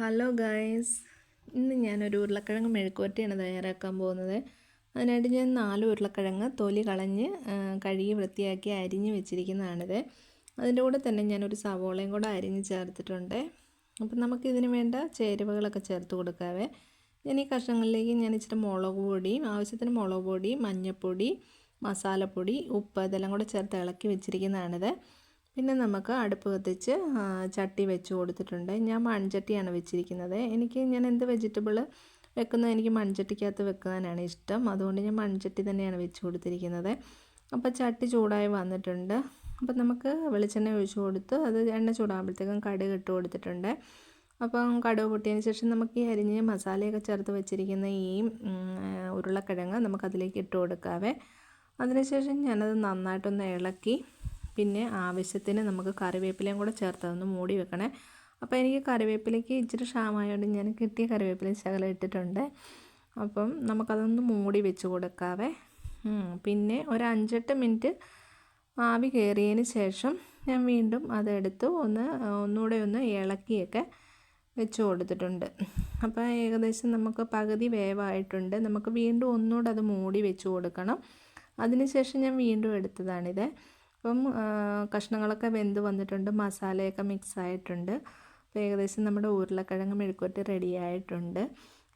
Hello guys. ഇന്ന് ഞാനൊരു ഉരുളക്കിഴങ്ങ് മെഴുക്കുവരട്ടിയാണ് തയ്യാറാക്കാൻ പോകുന്നത്. അതിനായിട്ട് ഞാൻ നാല് ഉരുളക്കിഴങ്ങ് തൊലി കളഞ്ഞ് കഴുകി വൃത്തിയാക്കി അരിഞ്ഞ് വെച്ചിരിക്കുന്നതാണിത്. അതിന്റെ കൂടെ തന്നെ ഞാനൊരു സവോളയും കൂടെ അരിഞ്ഞ് ചേർത്തിട്ടുണ്ട്. അപ്പം നമുക്കിതിന് വേണ്ട ചേരുവകളൊക്കെ ചേർത്ത് കൊടുക്കാവേ. ഞാൻ ഈ കഷ്ണങ്ങളിലേക്ക് ഞാൻ ഇച്ചിരി മുളക് പൊടിയും ആവശ്യത്തിന് മുളക് പൊടി മഞ്ഞൾപ്പൊടി മസാലപ്പൊടി ഉപ്പ് ഇതെല്ലാം കൂടെ ചേർത്ത് ഇളക്കി വെച്ചിരിക്കുന്നതാണിത്. പിന്നെ നമുക്ക് അടുപ്പ് കത്തിച്ച് ചട്ടി വെച്ച് കൊടുത്തിട്ടുണ്ട്. ഞാൻ മൺചട്ടിയാണ് വെച്ചിരിക്കുന്നത്. എനിക്ക് ഞാൻ എന്ത് വെജിറ്റബിൾ വെക്കുന്നത്? എനിക്ക് മൺചട്ടിക്കകത്ത് വെക്കാനാണ് ഇഷ്ടം. അതുകൊണ്ട് ഞാൻ മൺചട്ടി തന്നെയാണ് വെച്ച് കൊടുത്തിരിക്കുന്നത്. അപ്പോൾ ചട്ടി ചൂടായി വന്നിട്ടുണ്ട്. അപ്പോൾ നമുക്ക് വെളിച്ചെണ്ണ ഒഴിച്ച് കൊടുത്ത് അത് എണ്ണ ചൂടാകുമ്പോഴത്തേക്കും കടുക് ഇട്ട് കൊടുത്തിട്ടുണ്ട്. അപ്പം കടുക് പൊട്ടിയതിന് ശേഷം നമുക്ക് ഈ അരിഞ്ഞ് മസാലയൊക്കെ ചേർത്ത് വെച്ചിരിക്കുന്ന ഈ ഉരുളക്കിഴങ്ങ് നമുക്കതിലേക്ക് ഇട്ട് കൊടുക്കാവേ. അതിനുശേഷം ഞാനത് നന്നായിട്ടൊന്ന് ഇളക്കി പിന്നെ ആവശ്യത്തിന് നമുക്ക് കറിവേപ്പിലയും കൂടെ ചേർത്ത് അതൊന്ന് മൂടി വെക്കണേ. അപ്പോൾ എനിക്ക് കറിവേപ്പിലയ്ക്ക് ഇച്ചിരി ക്ഷാമമായതുകൊണ്ട് ഞാൻ കിട്ടിയ കറിവേപ്പില ശകലം ഇട്ടിട്ടുണ്ട്. അപ്പം നമുക്കതൊന്ന് മൂടി വെച്ച് കൊടുക്കാവേ. പിന്നെ ഒരു അഞ്ചെട്ട് മിനിറ്റ് ആവി കയറിയതിന് ശേഷം ഞാൻ വീണ്ടും അതെടുത്ത് ഒന്ന് ഒന്നുകൂടെ ഒന്ന് ഇളക്കിയൊക്കെ വെച്ച് കൊടുത്തിട്ടുണ്ട്. അപ്പോൾ ഏകദേശം നമുക്ക് പകുതി വേവായിട്ടുണ്ട്. നമുക്ക് വീണ്ടും ഒന്നുകൂടെ അത് മൂടി വെച്ച് കൊടുക്കണം. അതിനുശേഷം ഞാൻ വീണ്ടും എടുത്തതാണിത്. അപ്പം കഷ്ണങ്ങളൊക്കെ വെന്ത് വന്നിട്ടുണ്ട്. മസാലയൊക്കെ മിക്സ് ആയിട്ടുണ്ട്. അപ്പോൾ ഏകദേശം നമ്മുടെ ഉരുളക്കിഴങ്ങ് മെഴുക്കുവരട്ടി റെഡി ആയിട്ടുണ്ട്.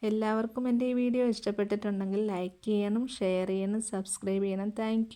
എല്ലാവർക്കും എന്റെ ഈ വീഡിയോ ഇഷ്ടപ്പെട്ടിട്ടുണ്ടെങ്കിൽ ലൈക്ക് ചെയ്യണം ഷെയർ ചെയ്യണം സബ്സ്ക്രൈബ് ചെയ്യണം. താങ്ക്